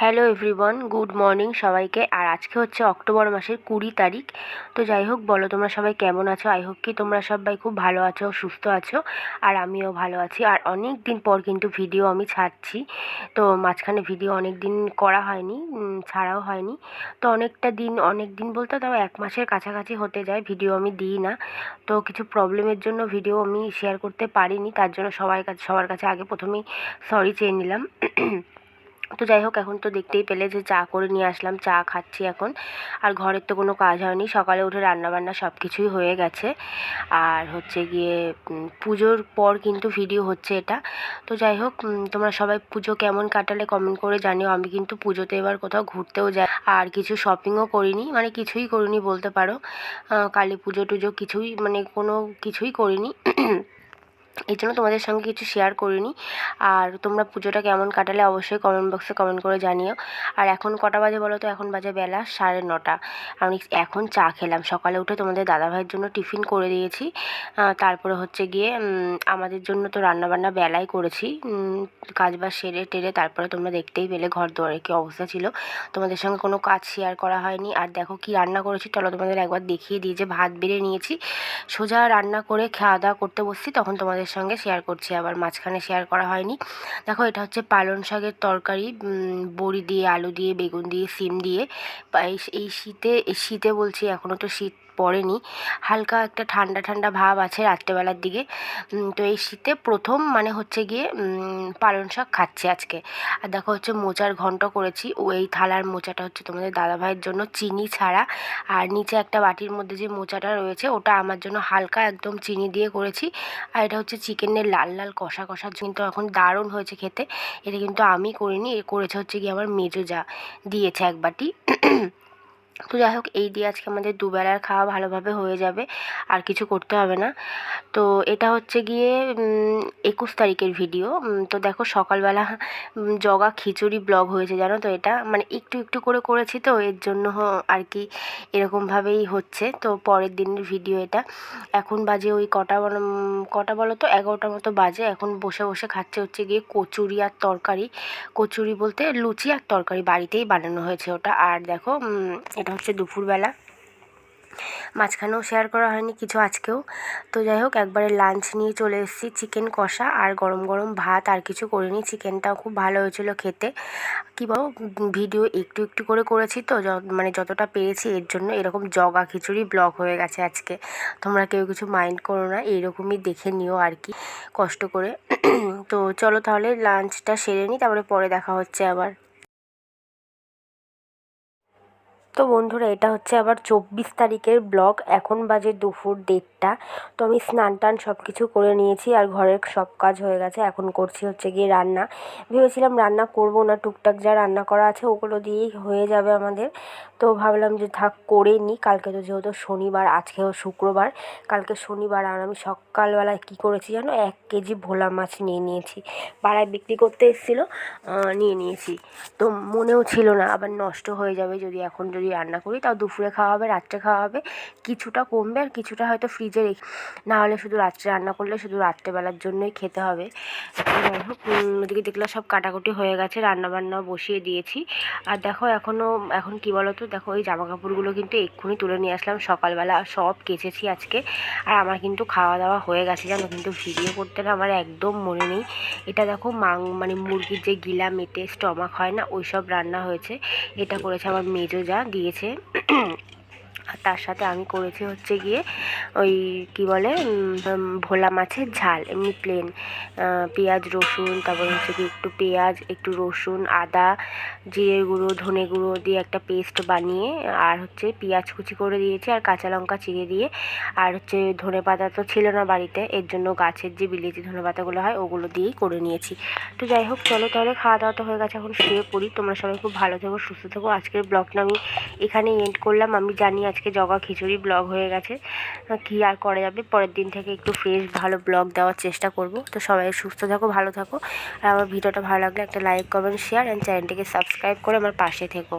Hello everyone good morning সবাইকে। আর আজকে হচ্ছে অক্টোবর মাসের কুড়ি তারিখ। তো যাই হোক, বলো তোমরা সবাই কেমন আছো? আই হোপ কি তোমরা সবাই খুব ভালো আছো, সুস্থ আছো। আর আমিও ভালো আছি। আর অনেক দিন পর কিন্তু ভিডিও আমি ছাড়ছি। তো মাঝখানে ভিডিও অনেক দিন করা হয়নি ছাড়াও হয়নি। তো অনেকটা দিন, অনেক দিন বলতে তাও এক মাসের কাছাকাছি হতে যায় ভিডিও আমি দিই না। তো কিছু প্রবলেমের জন্য ভিডিও আমি শেয়ার করতে পারিনি। তার জন্য সবার কাছে সবার কাছে আগে প্রথমেই সরি চেয়ে নিলাম। তো যাই হোক, এখন তো দেখতেই পেলে যে চা করে নিয়ে আসলাম, চা খাচ্ছি এখন। আর ঘরের তো কোনো কাজ হয়নি, সকালে উঠে রান্নাবান্না সব কিছুই হয়ে গেছে। আর হচ্ছে গিয়ে পুজোর পর কিন্তু ভিডিও হচ্ছে এটা। তো যাই হোক তোমরা সবাই পুজো কেমন কাটালে কমেন্ট করে জানিও। আমি কিন্তু পুজোতে এবার কোথাও ঘুরতেও যাই, আর কিছু শপিংও করিনি মানে কিছুই করিনি বলতে পারো। কালী পুজো টুজো কিছুই মানে কোনো কিছুই করিনি। এই জন্য তোমাদের সঙ্গে কিছু শেয়ার করিনি। আর তোমরা পুজোটা কেমন কাটালে অবশ্যই কমেন্ট বক্সে কমেন্ট করে জানিও। আর এখন কটা বাজে বলো তো? এখন বাজে বেলা সাড়ে নটা। আমি এখন চা খেলাম। সকালে উঠে তোমাদের দাদাভাইয়ের জন্য টিফিন করে দিয়েছি। তারপরে হচ্ছে গিয়ে আমাদের জন্য তো রান্নাবান্না বেলায় করেছি। উম, কাজ বাজ সেরে টেরে তারপরে তোমরা দেখতেই পেলে ঘর দুয়ারে কী অবস্থা ছিল। তোমাদের সঙ্গে কোনো কাজ শেয়ার করা হয়নি। আর দেখো কি রান্না করেছি। চলো তোমাদের একবার দেখিয়ে দিই যে ভাত বেড়ে নিয়েছি। সোজা রান্না করে খাওয়া দাওয়া করতে বসছি। তখন তোমাদের সঙ্গে শেয়ার করছি, আবার মাঝখানে শেয়ার করা হয়নি। দেখো, এটা হচ্ছে পালন শাকের তরকারি বড়ি দিয়ে, আলু দিয়ে, বেগুন দিয়ে, সিম দিয়ে। এই- শীতে শীতে বলছি এখনও তো শীত পড়েনি। হালকা একটা ঠান্ডা ঠান্ডা ভাব আছে রাত্রেবেলার দিকে। তো এই শীতে প্রথম মানে হচ্ছে গিয়ে পালং শাক খাচ্ছি আজকে। আর দেখো হচ্ছে মোচার ঘন্ট করেছি। ও এই থালার মোচাটা হচ্ছে তোমাদের দাদাভাইয়ের জন্য চিনি ছাড়া। আর নিচে একটা বাটির মধ্যে যে মোচাটা রয়েছে, ওটা আমার জন্য হালকা একদম চিনি দিয়ে করেছি। আর এটা হচ্ছে চিকেনের লাল লাল কষা কষা কিন্তু এখন দারুণ হয়েছে খেতে। এটা কিন্তু আমি করিনি করেছে হচ্ছে কি আমার মেজো যা দিয়েছে এক বাটি। তো যাই হোক, এই দিয়ে আজকে আমাদের দুবেলার খাওয়া ভালোভাবে হয়ে যাবে, আর কিছু করতে হবে না। তো এটা হচ্ছে গিয়ে একুশ তারিখের ভিডিও। তো দেখো সকালবেলা জগা খিচুড়ি ব্লগ হয়েছে, জানো তো এটা? মানে একটু একটু করে করেছি তো, এর জন্য আর কি এরকমভাবেই হচ্ছে। তো পরের দিনের ভিডিও এটা। এখন বাজে ওই কটা কটা বলো তো? এগারোটার মতো বাজে। এখন বসে বসে খাচ্ছে হচ্ছে গিয়ে কচুরি আর তরকারি। কচুরি বলতে লুচি আর তরকারি, বাড়িতেই বানানো হয়েছে ওটা। আর দেখো এটা হচ্ছে দুপুরবেলা। মাঝখানেও শেয়ার করা হয়নি, কিছু আজকেও। তো যাই হোক, একবারে লাঞ্চ নিয়ে চলে এসেছি চিকেন কষা আর গরম গরম ভাত আর কিছু করিনি। চিকেনটাও খুব ভালো হয়েছিল খেতে। কী বলো ভিডিও একটু একটু করে করেছি তো মানে যতটা পেরেছি এর জন্য এরকম জগা খিচুড়ি ব্লগ হয়ে গেছে আজকে। তোমরা কেউ কিছু মাইন্ড করো না, এইরকমই দেখে নিও আর কি, কষ্ট করে। তো চলো তাহলে লাঞ্চটা সেরে নিই তারপরে পরে দেখা হচ্ছে আবার। তো বন্ধুরা, এটা হচ্ছে আবার চব্বিশ তারিখের ব্লগ। এখন বাজে দুপুর দেড়টা। তো আমি স্নান টান সব কিছু করে নিয়েছি আর ঘরের সব কাজ হয়ে গেছে। এখন করছি হচ্ছে গিয়ে রান্না। ভেবেছিলাম রান্না করব না, টুকটাক যা রান্না করা আছে ওগুলো দিয়েই হয়ে যাবে আমাদের। তো ভাবলাম যে থাক, করে নিই। কালকে তো যেহেতু শনিবার, আজকেও শুক্রবার। কালকে শনিবার আর আমি সকালবেলায় কী করেছি জানো? এক কেজি ভোলা মাছ নিয়ে নিয়েছি। পাড়ায় বিক্রি করতে এসেছিল নিয়ে নিয়েছি। তো মনেও ছিল না, আবার নষ্ট হয়ে যাবে যদি এখন যদি রান্না করি। তাও দুপুরে খাওয়া হবে, রাত্রে খাওয়া হবে। কিছুটা কমবে আর কিছুটা হয়তো ফ্রিজে রেখে, না হলে শুধু রাত্রে রান্না করলে শুধু রাত্রেবেলার জন্যই খেতে হবে। যাই হোক ওদিকে দেখলাম সব কাটাকুটি হয়ে গেছে রান্না বান্না বসিয়ে দিয়েছি। আর দেখো এখনও এখন কি বলো তো দেখো ওই জামা কাপড়গুলো কিন্তু এক্ষুনি তুলে নিয়ে আসলাম। সকালবেলা সব কেচেছি আজকে। আর আমার কিন্তু খাওয়া দাওয়া হয়ে গেছে, জানো? কিন্তু ভিডিও করতে না আমার একদম মনে নেই। এটা দেখো মাং মানে মুরগির যে গিলা মেটে স্টমাক হয় না ওই সব রান্না হয়েছে। এটা করেছে আমার মেজো যা। দিয়েছে আর তার সাথে আমি করেছি হচ্ছে গিয়ে ওই কি বলে ভোলা মাছের ঝাল, এমনি প্লেন পেঁয়াজ, রসুন, তারপর হচ্ছে কি একটু পেঁয়াজ, একটু রসুন, আদা, জিরে গুঁড়ো, ধনে গুঁড়ো দিয়ে একটা পেস্ট বানিয়ে আর হচ্ছে পেঁয়াজ কুচি করে দিয়েছি আর কাঁচা লঙ্কা চিড়ে দিয়ে। আর হচ্ছে ধনে পাতা তো ছিল না বাড়িতে, এর জন্য গাছের যে বিলেতি ধনে পাতাগুলো হয় ওগুলো দিয়েই করে নিয়েছি। তো যাই হোক, চলো তাহলে খাওয়া দাওয়া তো হয়ে গেছে, এখন শুয়ে পড়ি। তোমরা সবাই খুব ভালো থেকো, সুস্থ থেকো। আজকের ব্লগটা আমি এখানেই এন্ড করলাম। আমি জানি আজকে জগা খিচুড়ি ব্লগ হয়ে গেছে। কি আর করা যাবে? পরের দিন থেকে একটু ফ্রেশ ভালো ব্লগ দেওয়ার চেষ্টা করব। তো সবাই সুস্থ থাকো, ভালো থাকো। আর আমার ভিডিওটা ভালো লাগলে একটা লাইক কমেন্ট শেয়ার অ্যান্ড চ্যানেলটিকে সাবস্ক্রাইব করে আমার পাশে থেকো।